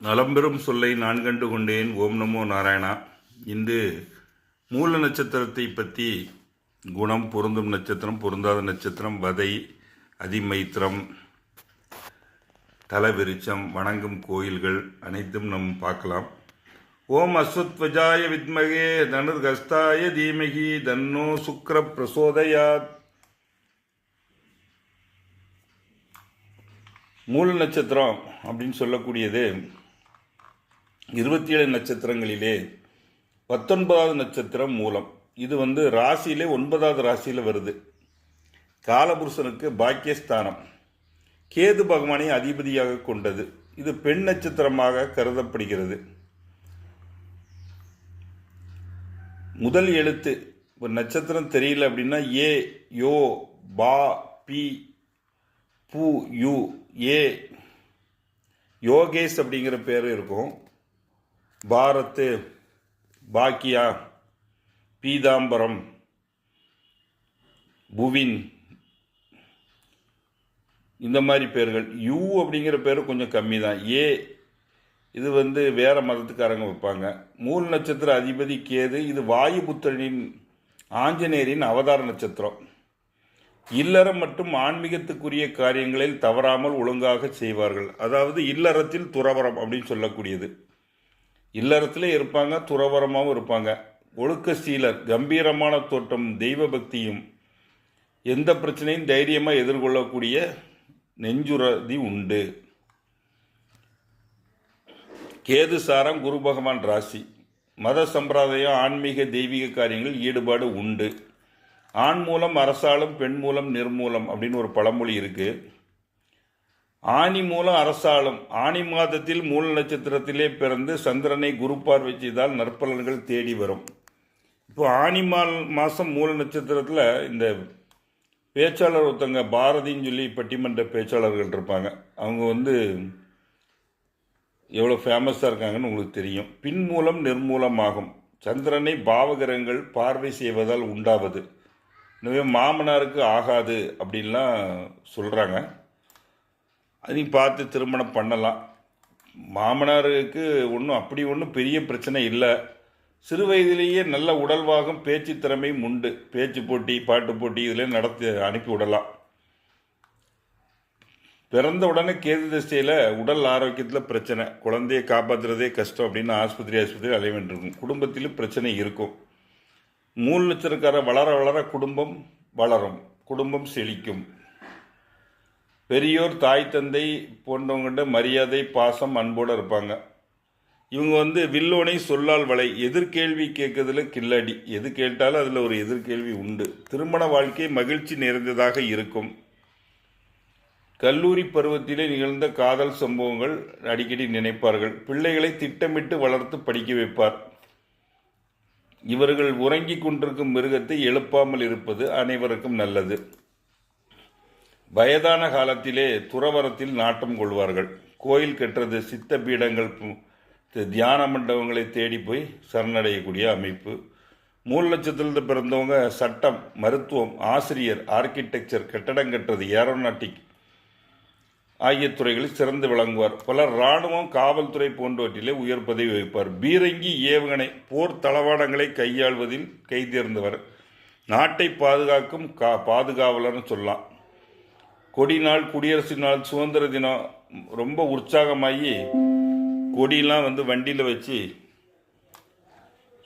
நலம்பெறும் சொல்லை நான் கண்டு கொண்டேன் ஓம் நமோ நாராயணா. இன்று மூல நட்சத்திரத்தை பற்றி குணம் பொருந்தும் நட்சத்திரம் பொருந்தாத நட்சத்திரம் வதை அதிமைத்திரம் தலவிருச்சம் வணங்கும் கோயில்கள் அனைத்தும் நம் பார்க்கலாம். ஓம் அஸ்வத்வஜாய வித்மகே தனுர்கஸ்தாய தீமகி தன்னோ சுக்ர பிரசோதயாத் மூல நட்சத்திரம் அப்படின்னு சொல்லக்கூடியது இருபத்தி ஏழு நட்சத்திரங்களிலே பத்தொன்பதாவது நட்சத்திரம் மூலம். இது வந்து ராசியிலே ஒன்பதாவது ராசியில் வருது. காலபுருஷனுக்கு பாக்கியஸ்தானம். கேது பகவானை அதிபதியாக கொண்டது. இது பெண் நட்சத்திரமாக கருதப்படுகிறது. முதல் எழுத்து. இப்போ நட்சத்திரம் தெரியல அப்படின்னா ஏ யோ பா பி பூ யு ஏ யோகேஷ் அப்படிங்கிற பேர் இருக்கும். பாரத்து பாக்கியா பீதாம்பரம் புவின் இந்த மாதிரி பேர்கள். யூ அப்படிங்கிற பேர் கொஞ்சம் கம்மி தான் ஏ இது வந்து வேறு மதத்துக்காரங்க வைப்பாங்க. மூல நட்சத்திர அதிபதி கேது இது வாயுபுத்திரனின் ஆஞ்சநேயரின் அவதார நட்சத்திரம். இல்லறம் மற்றும் ஆன்மீகத்துக்குரிய காரியங்களில் தவறாமல் ஒழுங்காக செய்வார்கள். அதாவது இல்லறத்தில் துறவரம் அப்படின்னு சொல்லக்கூடியது. இல்லறத்திலே இருப்பாங்க துறவரமாகவும் இருப்பாங்க. ஒழுக்க சீலர் கம்பீரமான தோற்றம் தெய்வ பக்தியும் எந்த பிரச்சனையும் தைரியமாக எதிர்கொள்ளக்கூடிய நெஞ்சுரதி உண்டு. கேது சாரம் குரு பகவான் ராசி. மத சம்பிரதாயம் ஆன்மீக தெய்வீக காரியங்களில் ஈடுபாடு உண்டு. ஆண் மூலம் அரசாலும் பெண் மூலம் நிர்மூலம் அப்படின்னு ஒரு பழமொழி இருக்குது ஆணி மூலம் அரசாளும். ஆணி மாதத்தில் மூல நட்சத்திரத்திலே பிறந்து சந்திரனை குரு பார்வை செய்தால் நற்பலன்கள் தேடி வரும். இப்போ ஆணி மால் மாதம் மூல நட்சத்திரத்தில் இந்த பேச்சாளர் ஒருத்தங்க பாரதின்னு சொல்லி பட்டிமன்ற பேச்சாளர்கள் இருப்பாங்க. அவங்க வந்து எவ்வளோ ஃபேமஸாக இருக்காங்கன்னு உங்களுக்கு தெரியும். பின் மூலம் நிர்மூலமாகும். சந்திரனை பாவகிரகங்கள் பார்வை செய்வதால் உண்டாவது. எனவே மாமனாருக்கு ஆகாது அப்படின்லாம் சொல்கிறாங்க அதையும் பார்த்து திருமணம் பண்ணலாம். மாமனாருக்கு ஒன்றும் அப்படி ஒன்றும் பெரிய பிரச்சனை இல்லை. சிறு வயதிலேயே நல்ல உடல்வாகம் பேச்சு திறமையும் உண்டு. பேச்சு போட்டி பாட்டு போட்டி இதில் நடத்தி அனுப்பி விடலாம். பிறந்த உடனே கேது திசையில் உடல் ஆரோக்கியத்தில் பிரச்சனை. குழந்தையை காப்பாற்றுறதே கஷ்டம் அப்படின்னு ஆஸ்பத்திரி ஆஸ்பத்திரி அலைய வேண்டியிருக்கும் குடும்பத்திலும் பிரச்சனை இருக்கும். மூல் நட்சத்திரக்கார வளர வளர குடும்பம் வளரும். குடும்பம் செழிக்கும். பெரியோர் தாய் தந்தை போன்றவங்கள்ட்ட மரியாதை பாசம் அன்போடு இருப்பாங்க. இவங்க வந்து வில்லோனை சொல்லால் வலை எதிர்கேள்வி கேட்கறதுல கில்லடி எது கேட்டாலும் அதில் ஒரு எதிர்கேள்வி உண்டு. திருமண வாழ்க்கை மகிழ்ச்சி நிறைந்ததாக இருக்கும். கல்லூரி பருவத்திலே நிகழ்ந்த காதல் சம்பவங்கள் அடிக்கடி நினைப்பார்கள். பிள்ளைகளை திட்டமிட்டு வளர்த்து படிக்க வைப்பார். இவர்கள் உறங்கிக் கொண்டிருக்கும் மிருகத்தை எழுப்பாமல் இருப்பது அனைவருக்கும் நல்லது. வயதான காலத்திலே துறவரத்தில் நாட்டம் கொள்வார்கள். கோயில் கட்டுறது சித்த பீடங்கள் தியான மண்டபங்களை தேடி போய் சரணடையக்கூடிய அமைப்பு. மூல லட்சத்திலிருந்து பிறந்தவங்க சட்டம் மருத்துவம் ஆசிரியர் ஆர்கிடெக்சர் கட்டடம் கட்டுறது ஏரோநாட்டிக் ஆகிய துறைகளில் சிறந்து விளங்குவார். பலர் இராணுவம் காவல்துறை போன்றவற்றிலே உயர் பதவி வகிப்பார். பீரங்கி ஏவுகணை போர் தளவாடங்களை கையாள்வதில் கைதேர்ந்தவர் நாட்டை பாதுகாக்கும் கா பாதுகாவலர்னு சொல்லலாம். கொடி நாள் குடியரசு நாள் சுதந்திர தினம் ரொம்ப உற்சாகமாகி கொடியெலாம் வந்து வண்டியில் வச்சு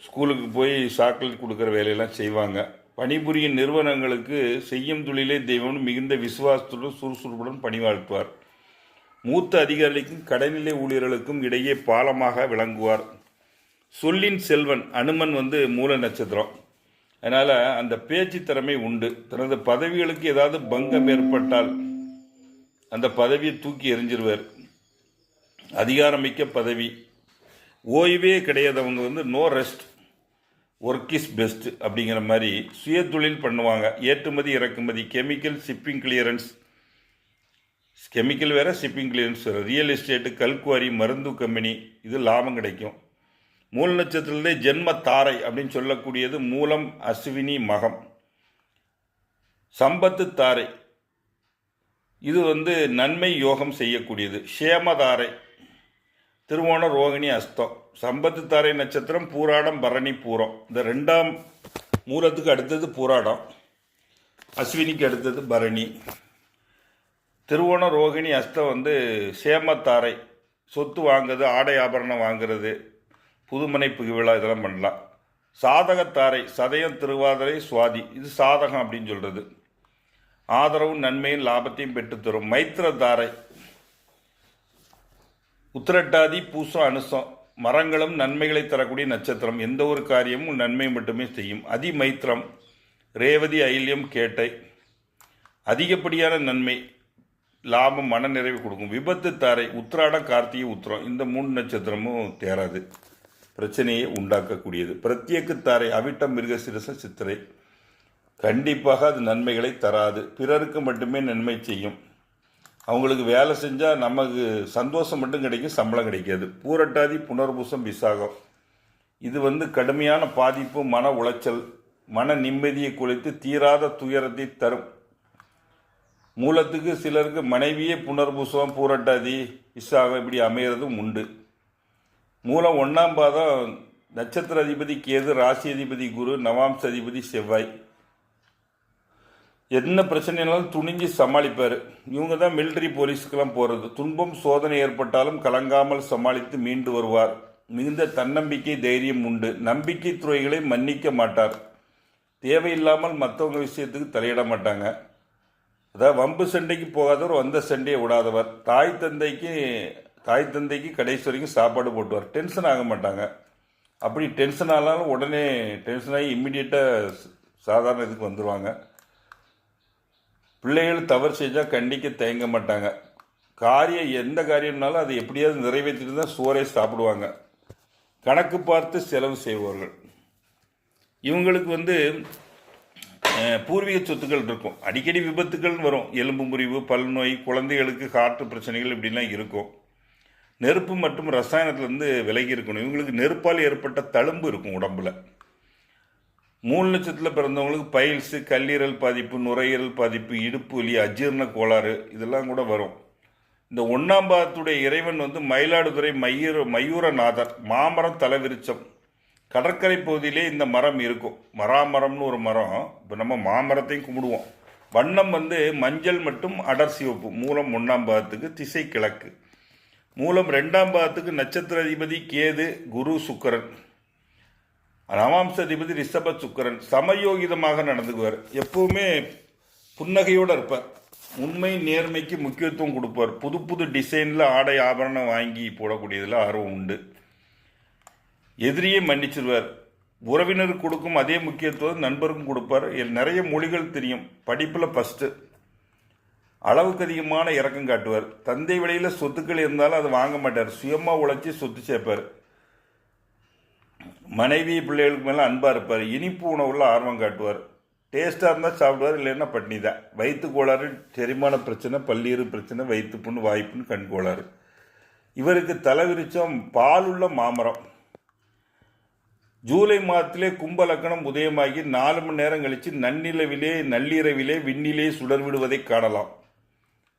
ஸ்கூலுக்கு போய் சாக்லேட் கொடுக்குற வேலையெல்லாம் செய்வாங்க. பணிபுரியும் நிறுவனங்களுக்கு செய்யும் தொழிலே தெய்வம்னு மிகுந்த விசுவாசத்துடன் சுறுசுறுப்புடன் பணிவாழ்த்துவார் மூத்த அதிகாரிகளுக்கும் கடைநிலை ஊழியர்களுக்கும் இடையே பாலமாக விளங்குவார். சொல்லின் செல்வன் அனுமன் வந்து மூல நட்சத்திரம். அதனால் அந்த பேச்சு திறமை உண்டு. தனது பதவிகளுக்கு ஏதாவது பங்கம் ஏற்பட்டால் அந்த பதவியை தூக்கி எறிஞ்சிருவார். அதிகாரமிக்க பதவி. ஓய்வே கிடையாதவங்க வந்து no rest work is best அப்படிங்கிற மாதிரி சுய தொழில் பண்ணுவாங்க. ஏற்றுமதி இறக்குமதி கெமிக்கல் ஷிப்பிங் கிளியரன்ஸ் கெமிக்கல் வேறு ஷிப்பிங் கிளியரன்ஸ் வேறு. ரியல் எஸ்டேட்டு கல்குவாரி மருந்து கம்பெனி இது லாபம் கிடைக்கும். மூல நட்சத்திரத்திலே ஜென்ம தாரை அப்படின்னு சொல்லக்கூடியது மூலம் அஸ்வினி மகம். சம்பத்து தாரை இது வந்து நன்மை யோகம் செய்யக்கூடியது. ஷேமதாரை திருவோண ரோகிணி அஸ்தம். சம்பத்து தாரை நட்சத்திரம் பூராடம் பரணி பூரம். இந்த ரெண்டாம் மூலத்துக்கு அடுத்தது பூராடம். அஸ்வினிக்கு அடுத்தது பரணி. திருவோண ரோகிணி அஸ்தம் வந்து சேமத்தாரை சொத்து வாங்குறது ஆடை ஆபரணம் வாங்குறது புதுமனை புகுவிழா இதெல்லாம் பண்ணலாம். சாதகத்தாரை சதயம் திருவாதிரை சுவாதி இது சாதகம் அப்படின்னு சொல்கிறது ஆதரவும் நன்மையும் லாபத்தையும் பெற்றுத்தரும் மைத்திரத்தாரை உத்திரட்டாதி பூசம் அனுசம் மரங்களும் நன்மைகளை தரக்கூடிய நட்சத்திரம். எந்த ஒரு காரியமும் நன்மை மட்டுமே செய்யும். அதிமைத்திரம் ரேவதி ஐல்யம் கேட்டை அதிகப்படியான நன்மை லாபம் மன நிறைவு கொடுக்கும். விபத்து தாரை உத்திராடம் கார்த்திகை உத்திரம். இந்த மூணு நட்சத்திரமும் தேராது. பிரச்சனையை உண்டாக்கக்கூடியது. பிரத்யேக தாரை அவிட்டம் மிருகசிரச சித்திரை. கண்டிப்பாக அது நன்மைகளை தராது. பிறருக்கு மட்டுமே நன்மை செய்யும். அவங்களுக்கு வேலை செஞ்சால் நமக்கு சந்தோஷம் மட்டும் கிடைக்கும் சம்பளம் கிடைக்காது. பூரட்டாதி புனர்பூசம் விசாகம். இது வந்து கடுமையான பாதிப்பு மன உளைச்சல் மன நிம்மதியை குலைத்து தீராத துயரத்தை தரும். மூலத்துக்கு சிலருக்கு மனைவியே புனர்பூசம் பூரட்டாதி விசாகம் இப்படி அமைகிறதும் உண்டு. மூலம் ஒன்றாம் பாதம் நட்சத்திர அதிபதி கேது ராசி அதிபதி குரு நவாம்ச அதிபதி செவ்வாய். என்ன பிரச்சனைனாலும் துணிஞ்சு சமாளிப்பார். இவங்க தான் மிலிட்ரி போலீஸுக்கெல்லாம் போகிறது துன்பம் சோதனை ஏற்பட்டாலும் கலங்காமல் சமாளித்து மீண்டு வருவார். மிகுந்த தன்னம்பிக்கை தைரியம் உண்டு. நம்பிக்கை துறைகளை மன்னிக்க மாட்டார். தேவையில்லாமல் மற்றவங்க விஷயத்துக்கு தலையிட மாட்டாங்க. அதாவது வம்பு சண்டைக்கு போகாதவர் வந்த சண்டையை விடாதவர். தாய் தந்தைக்கு தாய் தந்தைக்கு கடைசி வரைக்கும் சாப்பாடு போட்டுவார். டென்ஷன் ஆக மாட்டாங்க. அப்படி டென்ஷன் ஆனாலும் உடனே டென்ஷன் ஆகி சாதாரண இதுக்கு வந்துடுவாங்க பிள்ளைகள் தவறு செஞ்சால் கண்டிக்க தயங்க மாட்டாங்க. காரியம் எந்த காரியம்னாலும் அதை எப்படியாவது நிறைவேற்றிட்டு தான் சோறை சாப்பிடுவாங்க. கணக்கு பார்த்து செலவு செய்வார்கள் இவங்களுக்கு வந்து பூர்வீக சொத்துக்கள் இருக்கும். அடிக்கடி விபத்துகள் வரும். எலும்பு முறிவு பல்நோய் குழந்தைகளுக்கு காற்று பிரச்சனைகள் இப்படிலாம் இருக்கும். நெருப்பு மற்றும் ரசாயனத்திலேருந்து விலகி இருக்கணும். இவங்களுக்கு நெருப்பால் ஏற்பட்ட தழும்பு இருக்கும் உடம்புல. மூணு லட்சத்தில் பிறந்தவங்களுக்கு பைல்ஸு கல்லீரல் பாதிப்பு நுரையீரல் பாதிப்பு இடுப்பு வலி அஜீரண கோளாறு இதெல்லாம் கூட வரும். இந்த ஒன்றாம் பாதத்துடைய இறைவன் வந்து மயிலாடுதுறை மயூர மயூரநாதர் மாமரம் தலைவிருச்சம். கடற்கரை பகுதியிலே இந்த மரம் இருக்கும். மராமரம்னு ஒரு மரம். இப்போ நம்ம மாமரத்தையும் கும்பிடுவோம். வண்ணம் வந்து மஞ்சள் மற்றும் அடர் சிவப்பு. மூலம் ஒன்றாம் பாதத்துக்கு திசை கிழக்கு. மூலம் ரெண்டாம் பாதத்துக்கு நட்சத்திர அதிபதி கேது குரு சுக்கரன். நவாம்ச அதிபதி ரிஷப சுக்கரன். சமயோகிதமாக நடந்துக்குவார். எப்பவுமே புன்னகையோடு இருப்பார். உண்மை நேர்மைக்கு முக்கியத்துவம் கொடுப்பார். புது புது டிசைனில் ஆடை ஆபரணம் வாங்கி போடக்கூடியதில் ஆர்வம் உண்டு. எதிரியே மன்னிச்சிருவார். உறவினருக்கு கொடுக்கும் அதே முக்கியத்துவம் நண்பருக்கும் கொடுப்பார். எல் நிறைய மொழிகள் தெரியும். படிப்பில் ஃபஸ்ட்டு அளவுக்கு அதிகமான இறக்கம் காட்டுவார். தந்தை வழியில் சொத்துக்கள் இருந்தாலும் அதை வாங்க மாட்டார். சுயமாக உழைச்சி சொத்து சேர்ப்பார். மனைவி பிள்ளைகளுக்கு மேலே அன்பாக இருப்பார். இனிப்பு உணவுல ஆர்வம் காட்டுவார். டேஸ்ட்டாக இருந்தால் சாப்பிடுவார் இல்லைன்னா பட்னி தான். வயிற்று கோளாறு செரிமான பிரச்சனை பல்லீரு பிரச்சனை வயிற்று புண்ணு வாய்ப்புன்னு கண் கோளாறு. இவருக்கு தலைவிரிச்சம் பாலுள்ள மாமரம். ஜூலை மாதத்திலே கும்பலக்கணம் உதயமாகி நாலு மணி நேரம் கழித்து நன்னிலவிலே நள்ளிரவிலே விண்ணிலே சுடர் விடுவதை காணலாம்.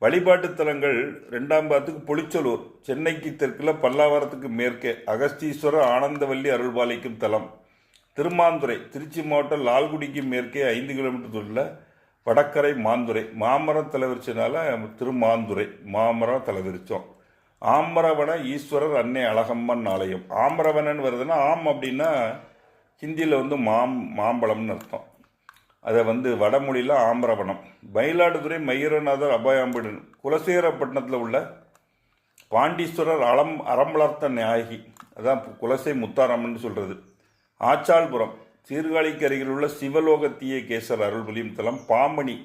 வழிபாட்டு தலங்கள் ரெண்டாம் பாத்துக்கு புளிச்சலூர் சென்னைக்கு தெற்குல பல்லாவரத்துக்கு மேற்கே அகஸ்தீஸ்வரர் ஆனந்தவல்லி அருள்பாலிக்கும் தலம். திருமாந்துறை திருச்சி மாவட்டம் லால்குடிக்கு மேற்கே ஐந்து கிலோமீட்டர் தூரில் வடக்கரை மாந்துறை. மாமரம் தலைவிரிச்சனால திருமாந்துறை மாமரம் தலைவிரிச்சோம். ஆம்பரவன ஈஸ்வரர் அன்னை அழகம்மன் ஆலயம். ஆம்பரவனன் வருதுன்னா ஆம் அப்படின்னா ஹிந்தியில் வந்து மாம் மாம்பழம்னு அர்த்தம். அதை வந்து வடமொழியில் ஆம்பரவனம் மயிலாடுதுறை மயூரநாதர் அபயாம்பிடன் குலசேகரப்பட்டினத்தில் உள்ள பாண்டீஸ்வரர் அலம் அறம்பளர்த்த நாயகி. அதான் குலசை முத்தாரம்மன் சொல்கிறது ஆச்சாள்புரம் சீர்காழிக்கு அருகில் உள்ள சிவலோகத்திய கேசர் அருள்மொழியும் தலம் பாமணி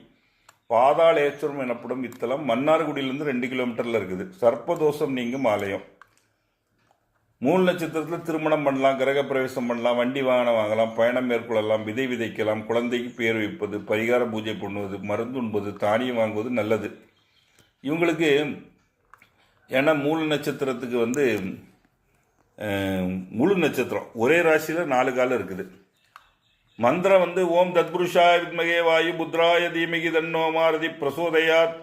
பாதாளேஸ்வரம் எனப்படும் இத்தலம் மன்னார்குடியிலேருந்து ரெண்டு கிலோமீட்டரில் இருக்குது. சர்ப்பதோஷம் நீங்கும் ஆலயம். மூணு நட்சத்திரத்தில் திருமணம் பண்ணலாம் கிரகப்பிரவேசம் பண்ணலாம் வண்டி வாகனம் வாங்கலாம் பயணம் மேற்கொள்ளலாம் விதை விதைக்கலாம் குழந்தைக்கு பேர் வைப்பது பரிகார பூஜை பண்ணுவது மருந்து உண்பது தானியம் வாங்குவது நல்லது. இவங்களுக்கு ஏன்னா மூல நட்சத்திரத்துக்கு வந்து முழு நட்சத்திரம். ஒரே ராசியில் நாலு காலம் இருக்குது. மந்திரம் வந்து ஓம் தத்புருஷா வித்மகே வாயு புத்ராய தீமகி தன்னோ மாருதி பிரசோதயாத்.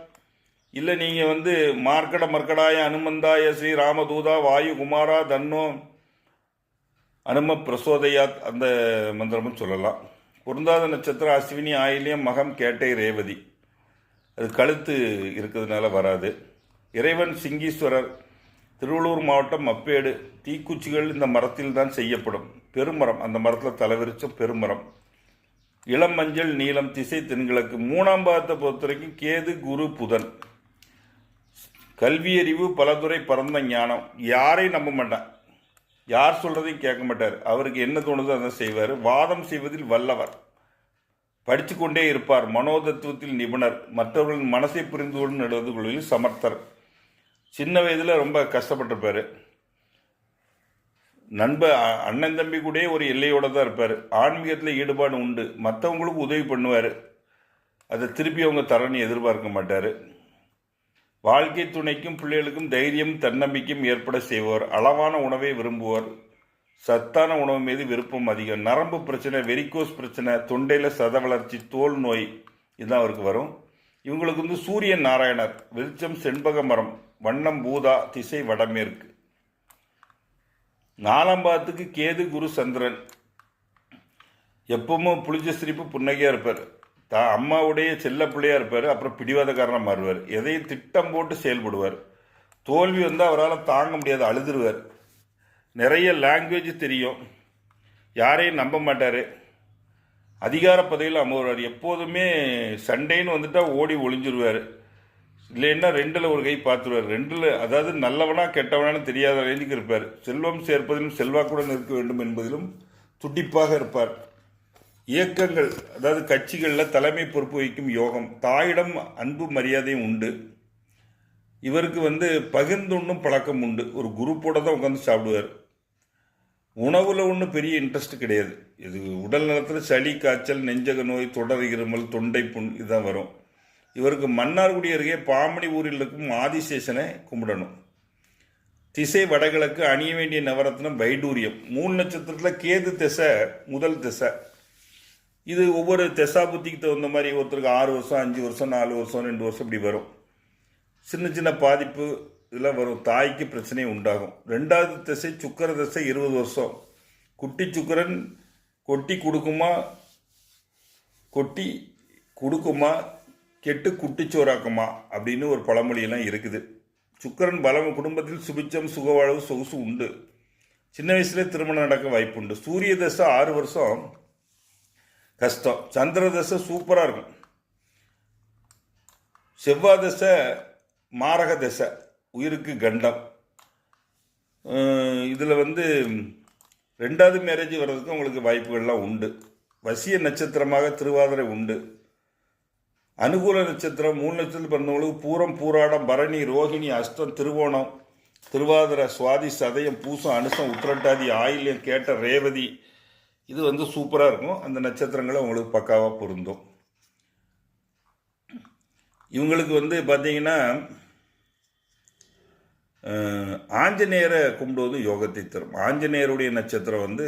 இல்லை நீங்கள் வந்து மார்க்கட மர்க்கடாய அனுமந்தாய ஸ்ரீ ராமதூதா வாயு குமாரா தன்னோ அனும பிரசோதயாத் அந்த மந்திரமும் சொல்லலாம். பொருந்தாத நட்சத்திரம் அஸ்வினி ஆயிலியம் மகம் கேட்டை ரேவதி. அது கழுத்து இருக்கிறதுனால வராது. இறைவன் சிங்கீஸ்வரர் திருவள்ளூர் மாவட்டம் மப்பேடு தீக்குச்சிகள் இந்த மரத்தில் தான் செய்யப்படும். பெருமரம் அந்த மரத்தில் தலைவிரிச்ச பெருமரம். இளம் மஞ்சள் நீலம் திசை தென்கிழக்கு. மூணாம் பாதத்தை பொறுத்த வரைக்கும் கேது குரு புதன். கல்வியறிவு பலதுறை பரந்த ஞானம். யாரையும் நம்ப மாட்டான். யார் சொல்கிறதையும் கேட்க மாட்டார். அவருக்கு என்ன தோணுதோ அதை செய்வார். வாதம் செய்வதில் வல்லவர். படித்து கொண்டே இருப்பார். மனோதத்துவத்தில் நிபுணர். மற்றவர்களின் மனசை புரிந்து கொண்டு நடந்து கொள்வதில் சமர்த்தர். சின்ன வயதில் ரொம்ப கஷ்டப்பட்டிருப்பார். நண்ப அண்ணன் தம்பி கூட ஒரு எல்லையோடு தான் இருப்பார். ஆன்மீகத்தில் ஈடுபாடு உண்டு. மற்றவங்களுக்கு உதவி பண்ணுவார். அதை திருப்பி அவங்க தரன்னு எதிர்பார்க்க மாட்டார். வாழ்க்கை துணைக்கும் பிள்ளைகளுக்கும் தைரியம் தன்னம்பிக்கையும் ஏற்பட செய்வோர். அளவான உணவை விரும்புவோர். சத்தான உணவு மீது விருப்பம் அதிகம். நரம்பு பிரச்சனை வெரிகோஸ் பிரச்சனை தொண்டையில் சத வளர்ச்சி தோல் நோய் இதுதான் அவருக்கு வரும். இவங்களுக்கு வந்து சூரியன் நாராயணர் வெளிச்சம் செண்பக மரம் வண்ணம் பூதா திசை வடமேற்கு. நாலாம் பாதத்துக்கு கேது குரு சந்திரன். எப்பவும் புளிச்ச சிரிப்பு புன்னகையாக இருப்பார். தா அம்மாவுடைய செல்ல பிள்ளையாக இருப்பார் அப்புறம் பிடிவாதக்காரனாக மாறுவார். எதையும் திட்டம் போட்டு செயல்படுவார். தோல்வி வந்து அவரால் தாங்க முடியாது அழுதுருவார். நிறைய லாங்குவேஜ் தெரியும். யாரையும் நம்ப மாட்டார். அதிகார பதவியில் அமர்வார். எப்போதுமே சண்டைன்னு வந்துட்டால் ஓடி ஒளிஞ்சிருவார். இல்லைன்னா ரெண்டில் ஒரு கை பார்த்துருவார் ரெண்டில் அதாவது நல்லவனா கெட்டவனான்னு தெரியாத ரேஞ்சுக்கு இருப்பார். செல்வம் சேர்ப்பதிலும் செல்வாக்குடன் இருக்க வேண்டும் என்பதிலும் துடிப்பாக இருப்பார். இயக்கங்கள் அதாவது கட்சிகளில் தலைமை பொறுப்பு வகிக்கும் யோகம் தாயிடம் அன்பு மரியாதையும் உண்டு. இவருக்கு வந்து பகிர்ந்துண்ணும் பழக்கம் உண்டு. ஒரு குரூப்போட தான் உட்காந்து சாப்பிடுவார். உணவில் ஒன்றும் பெரிய இன்ட்ரெஸ்ட் கிடையாது. இது உடல் நலத்தில் சளி காய்ச்சல் நெஞ்சக நோய் தொடர் இருமல் தொண்டை புண் இதுதான் வரும். இவருக்கு மன்னார்குடி அருகே பாமணி ஊரில் இருக்கும் ஆதிசேஷனை கும்பிடணும். திசை வடகிழக்கு அணிய வேண்டிய நவரத்னம் வைடூரியம். மூணு நட்சத்திரத்தில் கேது திசை முதல் திசை. இது ஒவ்வொரு திசா புத்திக்கு தகுந்த மாதிரி ஒருத்தருக்கு ஆறு வருஷம் அஞ்சு வருஷம் நாலு வருஷம் ரெண்டு வருஷம் இப்படி வரும். சின்ன சின்ன பாதிப்பு இதெல்லாம் வரும். தாய்க்கு பிரச்சனை உண்டாகும். ரெண்டாவது திசை சுக்கர திசை இருபது வருஷம். குட்டி சுக்கரன் கொட்டி கொடுக்குமா? கொட்டி கொடுக்குமா? கெட்டு குட்டிச்சோறாக்குமா அப்படின்னு ஒரு பழமொழியெல்லாம் இருக்குது. சுக்கரன் பலம் குடும்பத்தில் சுபிச்சம் சுகவாழ்வு சொகுசு உண்டு. சின்ன வயசுலேயே திருமணம் நடக்க வாய்ப்பு உண்டு சூரிய தசை ஆறு வருஷம். கஷ்டம். சந்திர தசை சூப்பராக இருக்கும். செவ்வாய் தசை மாரக தசை உயிருக்கு கண்டம். இதில் வந்து ரெண்டாவது மேரேஜ் வர்றதுக்கு உங்களுக்கு வாய்ப்புகள்லாம் உண்டு. வசிய நட்சத்திரமாக திருவாதிரை உண்டு. அனுகூல நட்சத்திரம் மூணு நட்சத்திரம் பிறந்தவங்களுக்கு பூரம் பூராடம் பரணி ரோகிணி அஷ்டம் திருவோணம் திருவாதிரை சுவாதி சதயம் பூசம் அனுசம் உத்திரட்டாதி ஆயில்யம் கேட்ட ரேவதி இது வந்து சூப்பராக இருக்கும். அந்த நட்சத்திரங்களை உங்களுக்கு பக்காவாக பொருந்தும். இவங்களுக்கு வந்து பார்த்தீங்கன்னா ஆஞ்சநேயரை கும்பிடுவது யோகத்தை தரும். ஆஞ்சநேயருடைய நட்சத்திரம் வந்து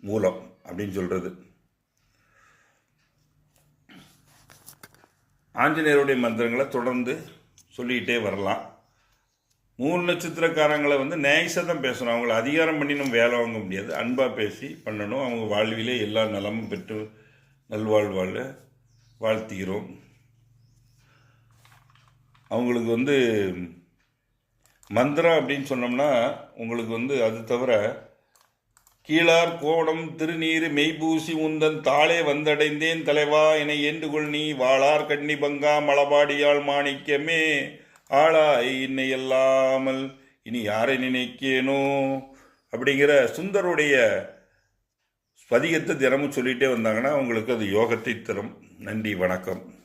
மூலம் அப்படின்னு சொல்கிறது ஆஞ்சநேயருடைய மந்திரங்களை தொடர்ந்து சொல்லிக்கிட்டே வரலாம். மூணு நட்சத்திரக்காரங்களை வந்து நேய்ஸாக தான் பேசணும். அவங்கள அதிகாரம் பண்ணி நம்ம வேலை வாங்க முடியாது. அன்பாக பேசி பண்ணணும். அவங்க வாழ்விலே எல்லா நலமும் பெற்று நல்வாழ்வாழ வாழ்த்துகிறோம். அவங்களுக்கு வந்து மந்திரம் அப்படின்னு சொன்னோம்னா உங்களுக்கு வந்து அது தவிர கீழார் கோடம் திருநீர் மெய்பூசி உந்தன் தாளே வந்தடைந்தேன் தலைவா என ஏண்டுகொள் நீ வாளார் கண்ணி பங்கா மலபாடியாள் மாணிக்கமே. ஆளாய் இன்னை இல்லாமல் இனி யாரை நினைக்கேனோ? அப்படிங்கிற சுந்தருடைய பதிகத்தை தினமும் சொல்லிகிட்டே வந்தாங்கன்னா அவங்களுக்கு அது யோகத்தை தரும். நன்றி வணக்கம்.